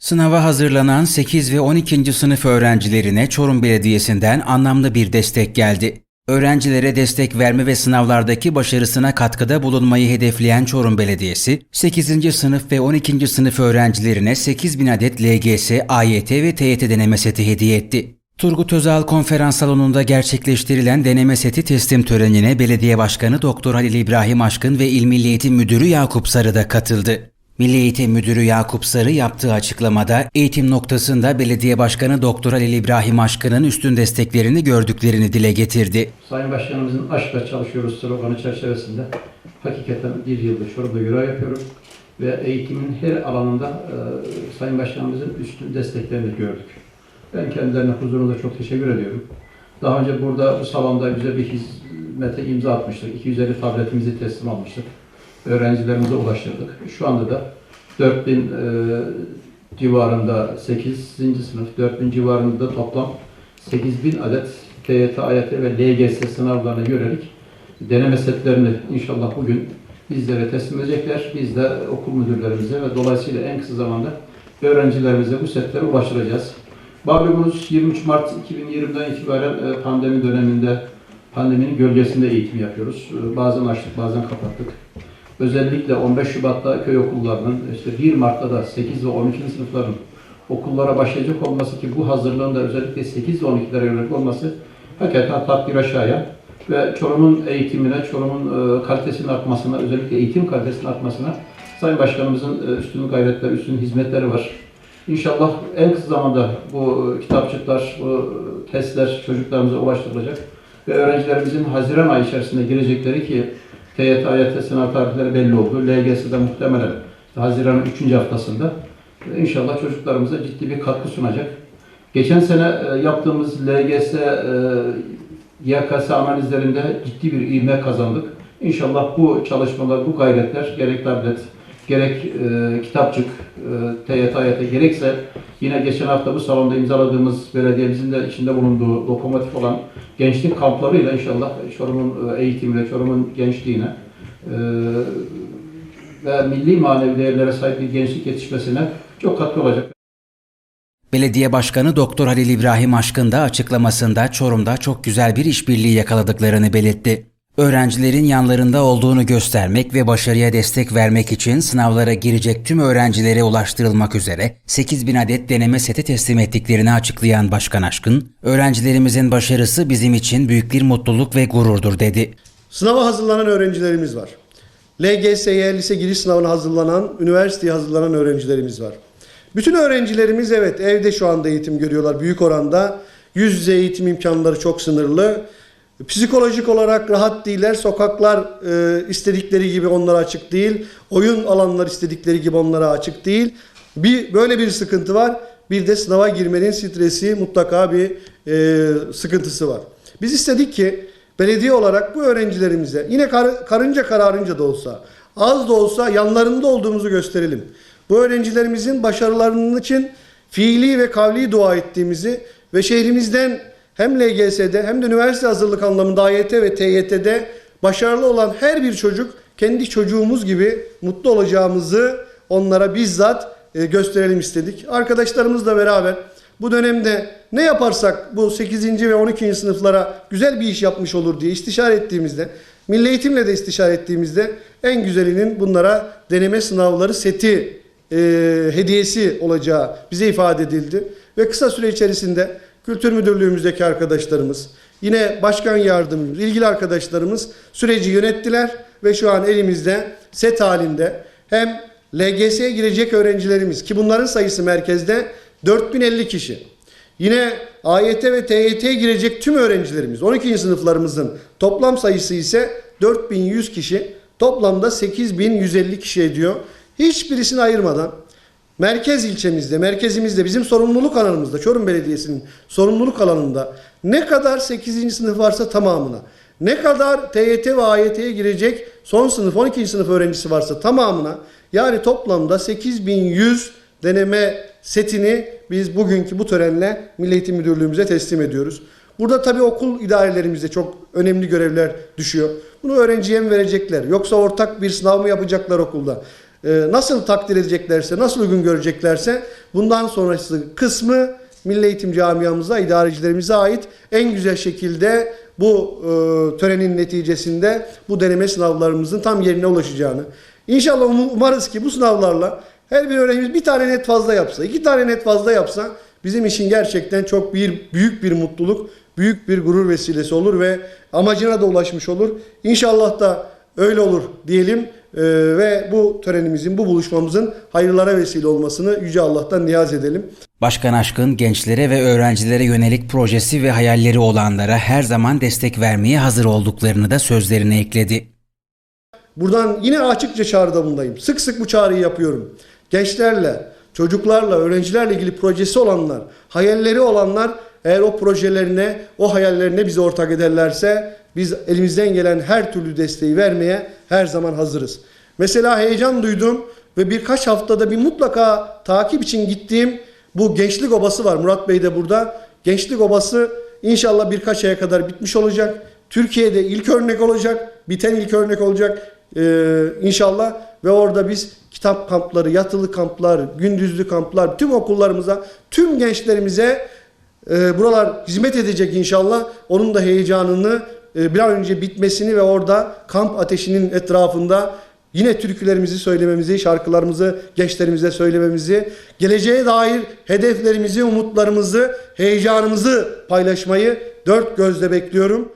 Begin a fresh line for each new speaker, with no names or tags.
Sınava hazırlanan 8 ve 12. sınıf öğrencilerine Çorum Belediyesi'nden anlamlı bir destek geldi. Öğrencilere destek verme ve sınavlardaki başarısına katkıda bulunmayı hedefleyen Çorum Belediyesi, 8. sınıf ve 12. sınıf öğrencilerine 8000 adet LGS, AYT ve TYT deneme seti hediye etti. Turgut Özal Konferans Salonu'nda gerçekleştirilen deneme seti teslim törenine Belediye Başkanı Doktor Halil İbrahim Aşkın ve İl Milli Eğitim Müdürü Yakup Sarı da katıldı. Milli Eğitim Müdürü Yakup Sarı yaptığı açıklamada eğitim noktasında Belediye Başkanı Doktor Halil İbrahim Aşkın'ın üstün desteklerini gördüklerini dile getirdi.
Sayın Başkanımızın aşkla çalışıyoruz sloganı çerçevesinde hakikaten bir yıldır Çorum'da görev yapıyorum ve eğitimin her alanında e, Sayın Başkanımızın üstün desteklerini gördük. Ben kendilerine huzurunda çok teşekkür ediyorum. Daha önce burada bu salonda bize bir hizmete imza atmıştık. 250 tabletimizi teslim almıştık. Öğrencilerimize ulaştırdık. Şu anda da 4000 e, civarında 8. sınıf 4000 civarında da toplam 8000 adet TYT, AYT ve LGS sınavlarına yönelik deneme setlerini inşallah bugün bizlere teslim edecekler. Biz de okul müdürlerimize ve dolayısıyla en kısa zamanda öğrencilerimize bu setlere ulaştıracağız. Malumunuz 23 Mart 2020'den itibaren e, pandemi döneminde pandeminin gölgesinde eğitim yapıyoruz. E, Bazen açtık, bazen kapattık. Özellikle 15 Şubat'ta köy okullarının, işte 1 Mart'ta da 8 ve 12. sınıfların okullara başlayacak olması ki bu hazırlığın da özellikle 8 ve 12'lere yönelik olması hakikaten takdire şayan ve Çorum'un eğitimine, Çorum'un e, kalitesinin artmasına, özellikle eğitim kalitesinin artmasına Sayın Başkanımızın e, üstün gayretleri, üstün hizmetleri var. İnşallah en kısa zamanda bu e, kitapçıklar, bu testler çocuklarımıza ulaştırılacak ve öğrencilerimizin Haziran ayı içerisinde girecekleri ki TYT, AYT sınav tarihleri belli oldu. LGS'de muhtemelen Haziran'ın 3. haftasında inşallah çocuklarımıza ciddi bir katkı sunacak. Geçen sene e, yaptığımız LGS e, YKS analizlerinde ciddi bir ivme kazandık. İnşallah bu çalışmalar, bu gayretler gerek tablet, gerek e, kitapçık, e, TYT, gerekse yine geçen hafta bu salonda imzaladığımız belediyemizin de içinde bulunduğu lokomotif olan gençlik kamplarıyla inşallah Çorum'un e, eğitimine, Çorum'un gençliğine e, ve milli manevi değerlere sahip bir gençlik yetişmesine çok katkı olacak.
Belediye Başkanı Doktor Halil İbrahim Aşkın da açıklamasında Çorum'da çok güzel bir işbirliği yakaladıklarını belirtti. Öğrencilerin yanlarında olduğunu göstermek ve başarıya destek vermek için sınavlara girecek tüm öğrencilere ulaştırılmak üzere 8000 adet deneme seti teslim ettiklerini açıklayan Başkan Aşkın, öğrencilerimizin başarısı bizim için büyük bir mutluluk ve gururdur dedi.
Sınava hazırlanan öğrencilerimiz var. LGS'ye, lise giriş sınavına hazırlanan, üniversiteye hazırlanan öğrencilerimiz var. Bütün öğrencilerimiz evet evde şu anda eğitim görüyorlar büyük oranda. Yüz yüze eğitim imkanları çok sınırlı. Psikolojik olarak rahat değiller. Sokaklar e, istedikleri gibi onlara açık değil. Oyun alanları istedikleri gibi onlara açık değil. Bir böyle bir sıkıntı var. Bir de sınava girmenin stresi mutlaka bir e, sıkıntısı var. Biz istedik ki belediye olarak bu öğrencilerimize yine kar, karınca kararınca da olsa az da olsa yanlarında olduğumuzu gösterelim. Bu öğrencilerimizin başarılarının için fiili ve kavli dua ettiğimizi ve şehrimizden hem LGS'de hem de üniversite hazırlık anlamında AYT ve TYT'de başarılı olan her bir çocuk kendi çocuğumuz gibi mutlu olacağımızı onlara bizzat e, gösterelim istedik. Arkadaşlarımızla beraber bu dönemde ne yaparsak bu 8. ve 12. sınıflara güzel bir iş yapmış olur diye istişare ettiğimizde, Milli Eğitim'le de istişare ettiğimizde en güzelinin bunlara deneme sınavları seti e, hediyesi olacağı bize ifade edildi. Ve kısa süre içerisinde Kültür Müdürlüğümüzdeki arkadaşlarımız, yine başkan yardımcımız, ilgili arkadaşlarımız süreci yönettiler ve şu an elimizde set halinde hem LGS'ye girecek öğrencilerimiz ki bunların sayısı merkezde 4050 kişi. Yine AYT ve TYT'ye girecek tüm öğrencilerimiz 12. sınıflarımızın toplam sayısı ise 4100 kişi. Toplamda 8150 kişi ediyor. Hiçbirisini ayırmadan merkez ilçemizde, merkezimizde, bizim sorumluluk alanımızda, Çorum Belediyesi'nin sorumluluk alanında ne kadar 8. sınıf varsa tamamına, ne kadar TYT ve AYT'ye girecek son sınıf, 12. sınıf öğrencisi varsa tamamına, yani toplamda 8100 deneme setini biz bugünkü bu törenle Milli Eğitim Müdürlüğümüze teslim ediyoruz. Burada tabii okul idarelerimize çok önemli görevler düşüyor. Bunu öğrenciye mi verecekler? Yoksa ortak bir sınav mı yapacaklar okulda? E, nasıl takdir edeceklerse, nasıl uygun göreceklerse bundan sonrası kısmı Milli Eğitim Camiamıza, idarecilerimize ait en güzel şekilde bu e, törenin neticesinde bu deneme sınavlarımızın tam yerine ulaşacağını. İnşallah um- umarız ki bu sınavlarla her bir öğrencimiz bir tane net fazla yapsa, iki tane net fazla yapsa bizim için gerçekten çok bir büyük bir mutluluk, büyük bir gurur vesilesi olur ve amacına da ulaşmış olur. İnşallah da öyle olur diyelim e, ve bu törenimizin, bu buluşmamızın hayırlara vesile olmasını Yüce Allah'tan niyaz edelim.
Başkan Aşkın gençlere ve öğrencilere yönelik projesi ve hayalleri olanlara her zaman destek vermeye hazır olduklarını da sözlerine ekledi.
Buradan yine açıkça çağrıda bulunayım. Sık sık bu çağrıyı yapıyorum. Gençlerle, çocuklarla, öğrencilerle ilgili projesi olanlar, hayalleri olanlar eğer o projelerine, o hayallerine bizi ortak ederlerse biz elimizden gelen her türlü desteği vermeye her zaman hazırız. Mesela heyecan duydum ve birkaç haftada bir mutlaka takip için gittiğim bu Gençlik Obası var. Murat Bey de burada. Gençlik Obası inşallah birkaç aya kadar bitmiş olacak. Türkiye'de ilk örnek olacak. Biten ilk örnek olacak ee, inşallah. Ve orada biz kitap kampları, yatılı kamplar, gündüzlü kamplar tüm okullarımıza, tüm gençlerimize e, buralar hizmet edecek inşallah. Onun da heyecanını bir an önce bitmesini ve orada kamp ateşinin etrafında yine türkülerimizi söylememizi, şarkılarımızı gençlerimize söylememizi, geleceğe dair hedeflerimizi, umutlarımızı, heyecanımızı paylaşmayı dört gözle bekliyorum.